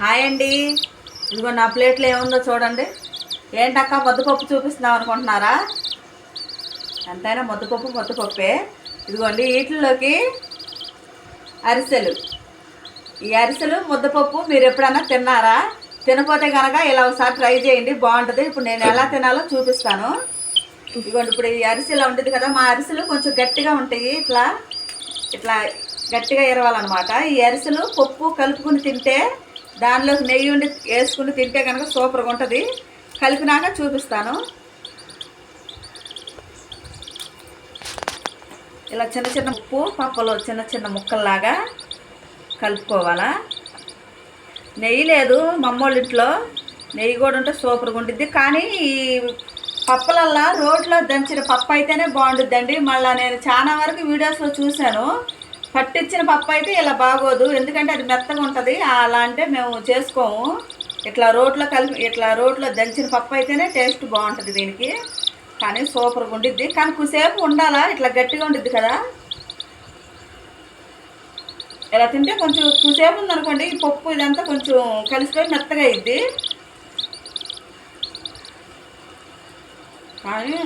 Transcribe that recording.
Hi అండి. ఇదిగో నా ప్లేట్లో ఏముందో చూడండి. ఏంటక్క ముద్దపప్పు చూపిస్తున్నాం అనుకుంటున్నారా? ఎంతైనా ముద్దపప్పు ముద్దపప్పే. ఇదిగోండి వీటిల్లోకి అరిసెలు. ఈ అరిసెలు ముద్దపప్పు మీరు ఎప్పుడైనా తిన్నారా? తినపోతే కనుక ఇలా ఒకసారి ట్రై చేయండి బాగుంటుంది. ఇప్పుడు నేను ఎలా తినాలో చూపిస్తాను. ఇదిగోండి ఇప్పుడు ఈ అరిసెలు ఉంటుంది కదా మా అరిసెలు కొంచెం గట్టిగా ఉంటాయి. ఇట్లా ఇట్లా గట్టిగా ఎరవాలన్నమాట. ఈ అరిసెలు పప్పు కలుపుకుని తింటే దానిలోకి నెయ్యి ఉండి వేసుకుని తింటే కనుక సూపర్గా ఉంటుంది. కలిపినాక చూపిస్తాను. ఇలా చిన్న చిన్న ఉప్పు పప్పులో చిన్న చిన్న ముక్కల్లాగా కలుపుకోవాలా. నెయ్యి లేదు మమ్మోళ్ళ ఇంట్లో నెయ్యి కూడా ఉంటే సూపర్గా ఉంటుంది కానీ ఈ పప్పులల్లా రోడ్లో దంచిన పప్పు అయితేనే బాగుంటుందండి మళ్ళీ నేను చాలా వరకు వీడియోస్లో చూశాను. పట్టించిన పప్పు అయితే ఇలా బాగోదు. ఎందుకంటే అది మెత్తగా ఉంటుంది. అలా అంటే మేము చేసుకోము. ఇట్లా రోట్లో కలిపి ఇట్లా రోట్లో దంచిన పప్పు అయితేనే టేస్ట్ బాగుంటుంది దీనికి. కానీ సూపర్గా ఉండిద్ది. కానీ కుసేపు ఉండాలా? ఇట్లా గట్టిగా ఉండిద్ది కదా. ఇలా తింటే కొంచెం కుసేపు ఉందనుకోండి ఈ పప్పు ఇదంతా కొంచెం కలిసిపోయి మెత్తగా అయింది కానీ